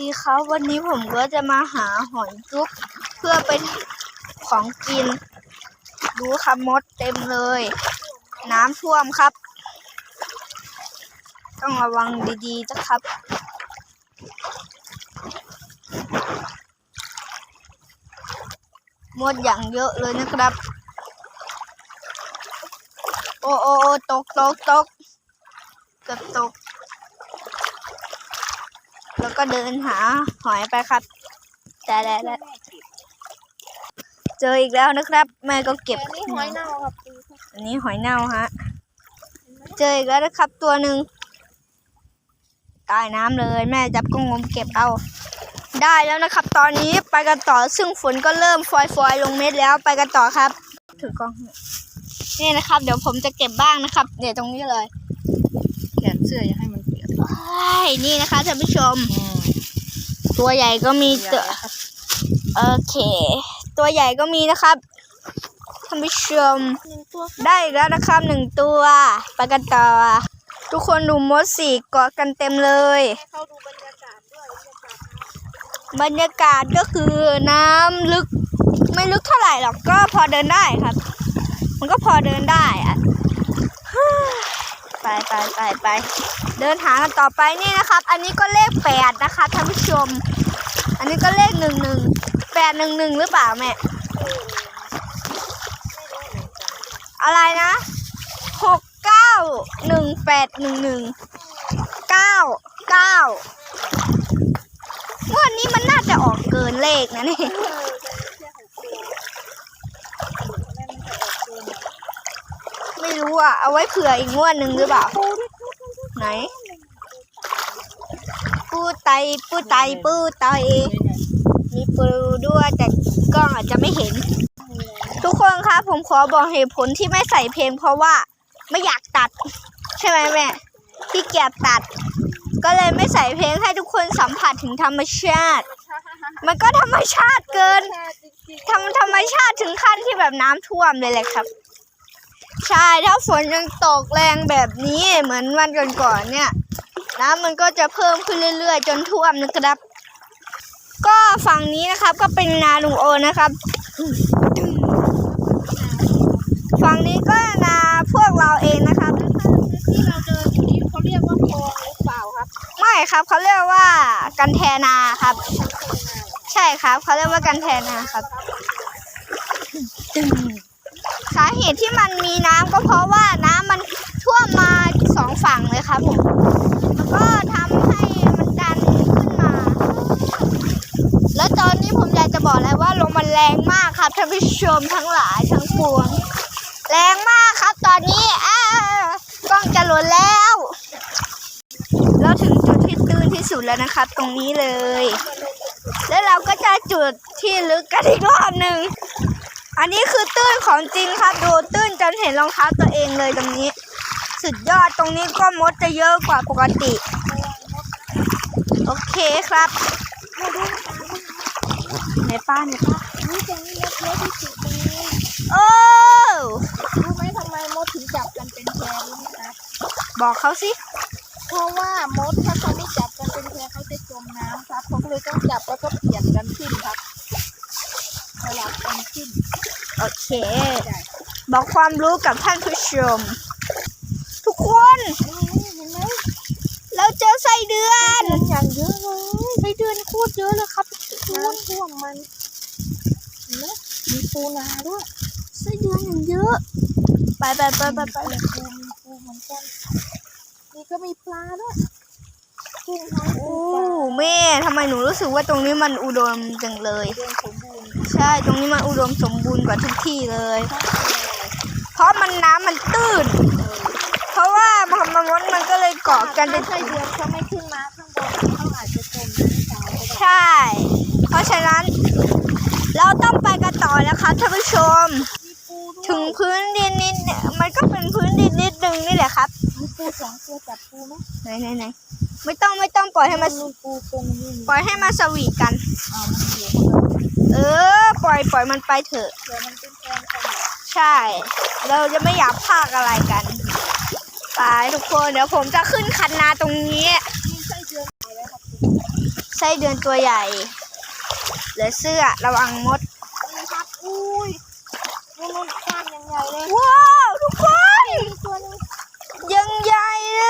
ดีครับวันนี้ผมก็จะมาหาหอยจุ๊บเพื่อเป็นของกิน ดูครับมดเต็มเลย น้ำท่วมครับ ต้องระวังดีๆนะครับ มดอย่างเยอะเลยนะครับ โอ้โอ้โอตกตกตกเกือบตก แล้วก็เดินหาหอยไปครับ แต่แต่แต่เจออีกแล้วนะครับ แม่ก็เก็บอันนี้หอยเน่าครับอันนี้หอยเน่าฮะ เจออีกแล้วนะครับ ตัวหนึ่งใต้น้ำเลย แม่จับก็งมเก็บเอา ได้แล้วนะครับ ตอนนี้ไปกันต่อซึ่งฝนก็เริ่มฟอยๆลงเม็ดแล้วไปกันต่อครับ ถือกล้องนี่นะครับ เดี๋ยวผมจะเก็บบ้างนะครับเดี๋ยวตรงนี้เลย แขนเสื้ออย่าให้มันเปียก ว้ายนี่นะคะท่านผู้ชม ตัวใหญ่ก็มีตัวโอเค ตัวใหญ่ก็มีนะครับท่านผู้ชมหนึ่งตัวได้อีกแล้วนะครับหนึ่งตัวไปกันต่อ ทุกคนดูมดสีเกาะกันเต็มเลยให้เขาดูบรรยากาศด้วยบรรยากาศบรรยากาศก็คือน้ำลึกไม่ลึกเท่าไหร่หรอกก็พอเดินได้ครับ มันก็พอเดินได้อะฮ่าไปไปไปไป เดินหากันต่อไปนี่นะครับ อันนี้ก็เลขแปดนะคะท่านผู้ชม อันนี้ก็เลขหนึ่งหนึ่งแปดหนึ่งหนึ่งหรือเปล่าแม่อะไรนะหกเก้าหนึ่งแปดหนึ่งหนึ่งเก้าเก้างวดนี้มันน่าจะออกเกินเลขนะนี่ไม่รู้อะ เอาไว้เผื่ออีกงวดหนึ่งหรือเปล่า ไหน ปูไตปูไตปูไตมีปูด้วยแต่กล้องอาจจะไม่เห็น ทุกคนครับผมขอบอกเหตุผลที่ไม่ใส่เพลงเพราะว่าไม่อยากตัด ใช่ไหมแม่ที่เกียจตัด ก็เลยไม่ใส่เพลงให้ทุกคนสัมผัสถึงธรรมชาติ มันก็ธรรมชาติเกินชาจริงทำธรรมชาติถึงขั้นที่แบบน้ำท่วมเลยแหละครับ ใช่ถ้าฝนยังตกแรงแบบนี้เหมือนวันก่อนๆเนี่ยน้ำมันก็จะเพิ่มขึ้นเรื่อย ๆ จนท่วมนะครับ ก็ฝั่งนี้นะครับก็เป็นนาลุงโอนะครับฝั่งนี้ก็นาพวกเราเองนะครับที่เราเดินอยู่นี้เขาเรียกว่าคลองหรือเปล่าครับ ไม่ครับเขาเรียกว่ากันแทนาครับ ใช่ครับเขาเรียกว่ากันแทนาครับาเหตุที่มันมีน้ำก็เพราะว่าน้ำมันท่วมมาสองฝั่งเลยครับผมแล้วก็ทำให้มันดันขึ้นมา แล้วตอนนี้ผมอยากจะบอกแล้วว่าลมมันแรงมากครับท่านผู้ชมทั้งหลายทั้งปวง แรงมากครับตอนนี้อ้ากล้องจะหล่นแล้ว เราถึงจุดที่ตื้นที่สุดแล้วนะครับ ตรงนี้เลย แล้วเราก็จะจุดที่ลึกกันอีกรอบหนึ่ง อันนี้คือตื้นของจริงครับดูตื้นจนเห็นรองเท้าตัวเองเลยตรงนี้ สุดยอดตรงนี้ก็มดจะเยอะกว่าปกติ โอเคครับในป้าในป้านี่ตรงนี้มดเยอะที่สุดเลยโอ้รู้ไหมทำไมมดถึงจับกันเป็นแพรรู้ไหมครับบอกเขาสิเพราะว่ามดถ้าเขาไม่จับกันเป็นแพรเขาจะจมน้ำครับเขาก็เลยต้องจับแล้วก็เปลี่ยนกันขึ้นครับสลับกันขึ้น โอเค ใช่ บอกความรู้กับท่านผู้ชม ทุกคนนี่เห็นไหมเราเจอไส้เดือนเดือนอย่างเยอะเลยไส้เดือนโคตรเยอะเลยครับน้ำท่วมมันเห็นไหมมีปูนาด้วยไส้เดือนอย่างเยอะ ไปไปไปไปไปมีปูมีปูเหมือนกันนี่ก็มีปลาด้วยกุ้งทั้งโอ้ปูปลาแม่ทำไมหนูรู้สึกว่าตรงนี้มันอุดมจังเลย เดือนสมบูรณ์ใช่ตรงนี้มันอุดมสมบูรณ์กว่าทุกที่เลยครับเพราะมันน้ำมันตื้น เพราะว่าพอมันมดมันก็เลยเกาะกันเป็ถ้านไส้เดือนเขาไม่ขึ้นมาข้างบนเขาอาจจะจมน้ำตายก็ได้ใช่ เพราะฉะนั้นเราต้องไปกันต่อนะคะท่านผู้ชมมีปูด้วยถึงพื้นดินนิดเนี่ยมันก็เป็นพื้นดินนิดนึงนี่แหละครับมีปูสองตัวจับปูไหมไหนไหนไหนไม่ต้องไม่ต้องปล่อยให้มันมีปูตรงนี้ปล่อยให้มันสวีทกันอ่ามันอยู่ข้างบน เออ ปล่อยปล่อยมันไปเถอะ เดี๋ยวมันเป็นแทนกันใช่ เราจะไม่อยากพากอะไรกันไปทุกคนเดี๋ยวผมจะขึ้นคันนาตรงนี้มีไส้เดือนตายแล้วครับส้เดือนตัวใหญ่เหลือเสื้อระวังมดนี่ครับอุ้ยนู่นนู่นก้านยังใหญ่เลยว้าวทุกคนตัวนึงยังใหญ่เล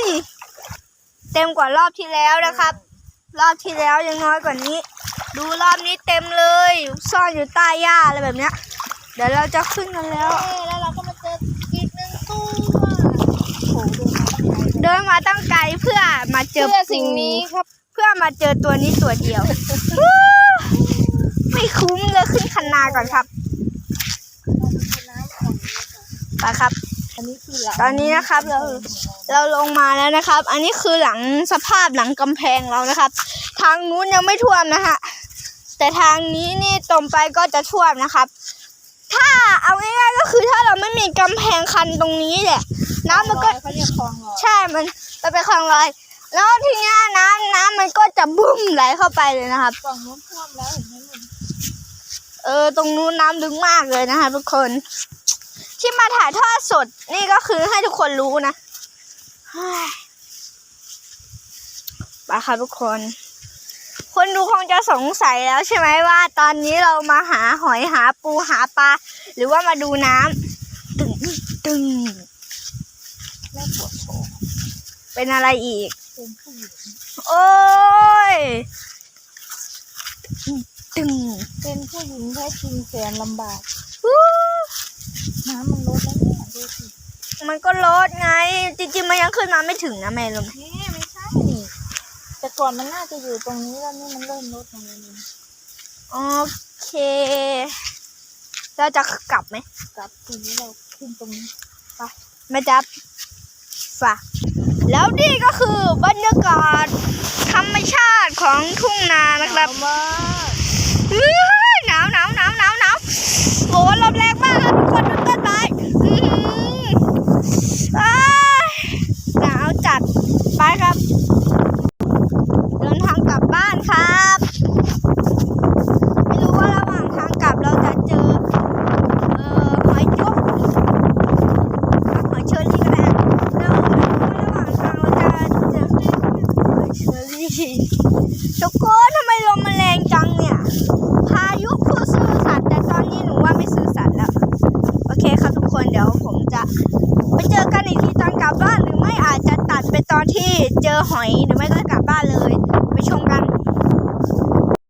ย เต็มกว่ารอบที่แล้วนะครับ รอบที่แล้วยังน้อยกว่านี้ ดูรอบนี้เต็มเลย ซ่อนอยู่ใต้หญ้าอะไรแบบเนี้ย เดี๋ยวเราจะขึ้นกันแล้วเอ้ยแล้วเราก็มาเจออีกหนึ่งตัวโอ้โหเดินมาตั้งไกลเดินมาตั้งไกลเพื่อมาเจอเพื่อปูสิ่งนี้ครับ เพื่อมาเจอตัวนี้ตัวเดียว ไม่คุ้มเลยขึ้นคันนาก่อนครับไปครับ อันนี้คือหลังตอนนี้นะครับเราเราลงมาแล้วนะครับ อันนี้คือหลังสภาพหลังกำแพงเรานะครับ ทางนู้นยังไม่ท่วมนะฮะ แต่ทางนี้นี่ตรงไปก็จะท่วมนะครับ ถ้าเอาง่ายๆก็คือถ้าเราไม่มีกำแพงคันตรงนี้แหละน้ำมันก็เขาเรียกคลองลอยใช่มันมันเป็นคลองลอย แล้วทีเนี้ยน้ำน้ำมันก็จะบุ้มไหลเข้าไปเลยนะครับ ฝั่งนู้นท่วมแล้วเห็นไหมนุ่นเออตรงนู้นน้ำลึกมากเลยนะคะทุกคน ที่มาถ่ายทอดสดนี่ก็คือให้ทุกคนรู้นะเฮ้ยไปค่ะทุกคน คนดูคงจะสงสัยแล้วใช่ไหมว่า ตอนนี้เรามาหาหอยหาปูหาปลาหรือว่ามาดูน้ำตึงตึงแม่ปวดโชว์เป็นอะไรอีก เป็นผู้หญิงโอ้ย ตึงเป็นผู้หญิงแท้จริงแสนลำบากวู้น้ำมันลดแล้วเนี่ยดูสิมันก็ลดไง จริงๆมันยังขึ้นมาไม่ถึงนะแม่ลมนี่ไม่ใช่นี่ แต่ก่อนมันน่าจะอยู่ตรงนี้แล้วนี่มันเริ่มลดลงแล้วนี่โอเคเราจะกลับไหมกลับทีนี้เราขึ้นตรงนี้ไม่จับฝากแล้วนี่ก็คือบรรยากาศธรรมชาติของทุ่งนานะครับ เอามา เฮ้ยหนาวหนาวหนาวหนาวหนาวโอ้ลมแรงมากครับทุกคนดูต้นไม้อื้อหืออ้ายหนาวจัดไปครับ เดินทางกลับบ้านครับ ไม่รู้ว่าระหว่างทางกลับเราจะเจอ เอ่อหอยจุ๊บหอยเชอรี่ก็ได้แล้วไม่รู้ว่าระหว่างทางเราจะเจอหอยเชอรี่ทุกคนทำไมลมมันแรงจังเนี่ย พายุผู้ซื่อสัตย์แต่ตอนนี้หนูว่าไม่ซื่อสัตย์แล้ว โอเคครับทุกคนเดี๋ยวผมจะไปเจอกันอีกทีตอนกลับบ้านหรือไม่อาจจะตัดไปตอนที่เจอ หอยหรือไม่ก็